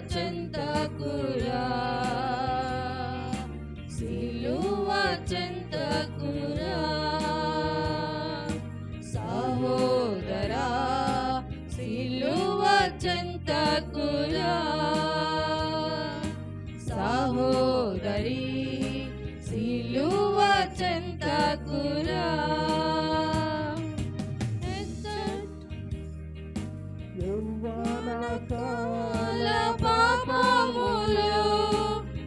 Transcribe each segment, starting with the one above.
真的。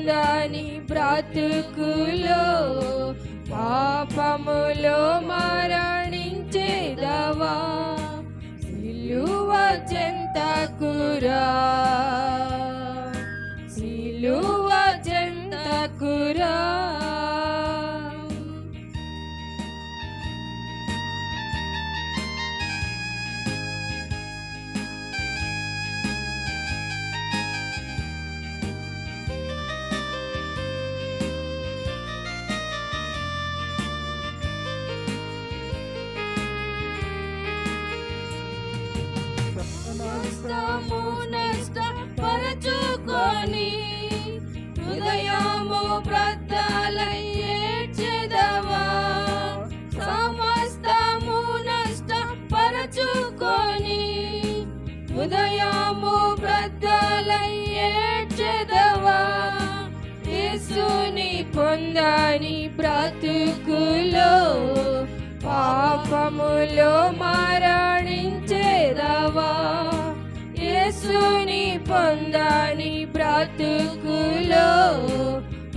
పొందని బ్రతుకులో పాపములో మరణ పొందని బ్రతుకులో పాపములో మరణించేదవా? యేసుని పొందని బ్రతుకులో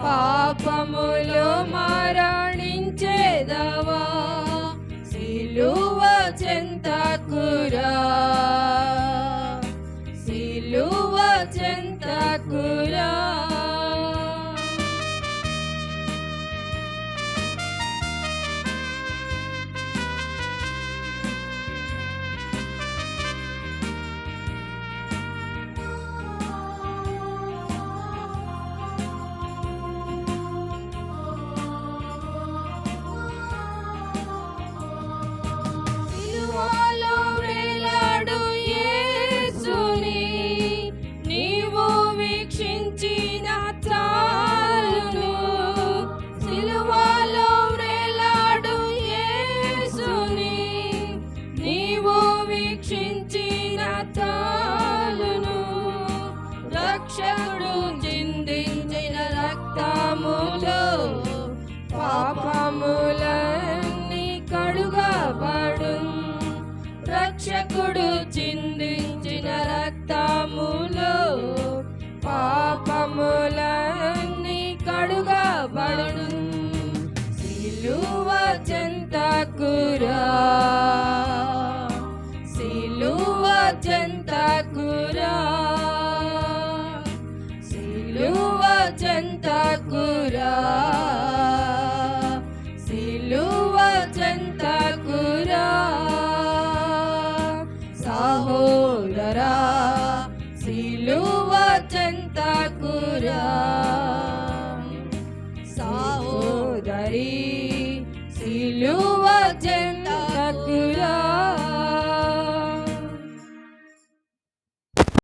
పాపములో మరణ రక్షకుడు చిందించిన రక్తములు పాపములన్నీ కడుగబడు రక్షకుడు చిందించిన రక్తములు పాపములన్నీ సిలువ జంతకులా